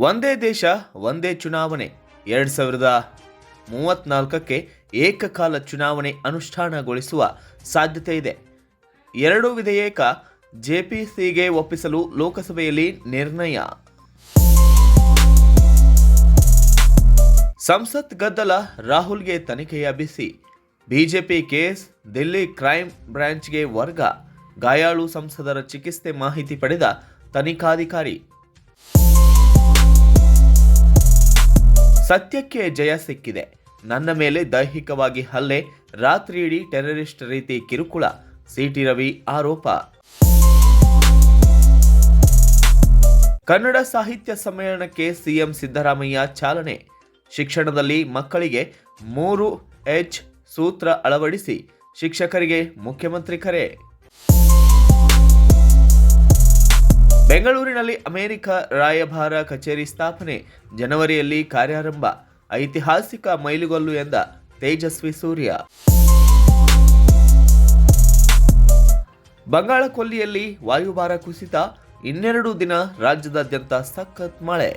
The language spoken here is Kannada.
ಒಂದೇ ದೇಶ, ಒಂದೇ ಚುನಾವಣೆ. ಎರಡು ಸಾವಿರದ ಮೂವತ್ನಾಲ್ಕಕ್ಕೆ ಏಕಕಾಲ ಚುನಾವಣೆ ಅನುಷ್ಠಾನಗೊಳಿಸುವ ಸಾಧ್ಯತೆ ಇದೆ. ಎರಡೂ ವಿಧೇಯಕ ಜೆಪಿಸಿಗೆ ಒಪ್ಪಿಸಲು ಲೋಕಸಭೆಯಲ್ಲಿ ನಿರ್ಣಯ. ಸಂಸತ್ ಗದ್ದಲ ರಾಹುಲ್ಗೆ ತನಿಖೆಯ ಬಿಸಿ. ಬಿಜೆಪಿ ಕೇಸ್, ದಿಲ್ಲಿ ಕ್ರೈಂ ಬ್ರಾಂಚ್ಗೆ ವರ್ಗ. ಗಾಯಾಳು ಸಂಸದರ ಚಿಕಿತ್ಸೆ ಮಾಹಿತಿ ಪಡೆದ ತನಿಖಾಧಿಕಾರಿ. ಸತ್ಯಕ್ಕೆ ಜಯ ಸಿಕ್ಕಿದೆ. ನನ್ನ ಮೇಲೆ ದೈಹಿಕವಾಗಿ ಹಲ್ಲೆ, ರಾತ್ರಿಯಿಡೀ ಟೆರರಿಸ್ಟ್ ರೀತಿ ಕಿರುಕುಳ. ಸಿಟಿ ರವಿ ಆರೋಪ. ಕನ್ನಡ ಸಾಹಿತ್ಯ ಸಮ್ಮೇಳನಕ್ಕೆ ಸಿಎಂ ಸಿದ್ದರಾಮಯ್ಯ ಚಾಲನೆ. ಶಿಕ್ಷಣದಲ್ಲಿ ಮಕ್ಕಳಿಗೆ ಮೂರು ಎಚ್ ಸೂತ್ರ ಅಳವಡಿಸಿ, ಶಿಕ್ಷಕರಿಗೆ ಮುಖ್ಯಮಂತ್ರಿ ಕರೆ. ಬೆಂಗಳೂರಿನಲ್ಲಿ ಅಮೆರಿಕ ರಾಯಭಾರ ಕಚೇರಿ ಸ್ಥಾಪನೆ. ಜನವರಿಯಲ್ಲಿ ಕಾರ್ಯಾರಂಭ. ಐತಿಹಾಸಿಕ ಮೈಲುಗಲ್ಲು ಎಂದ ತೇಜಸ್ವಿ ಸೂರ್ಯ. ಬಂಗಾಳ ಕೊಲ್ಲಿಯಲ್ಲಿ ವಾಯುಭಾರ ಕುಸಿತ. ಇನ್ನೆರಡು ದಿನ ರಾಜ್ಯದಾದ್ಯಂತ ಸಖತ್ ಮಳೆ.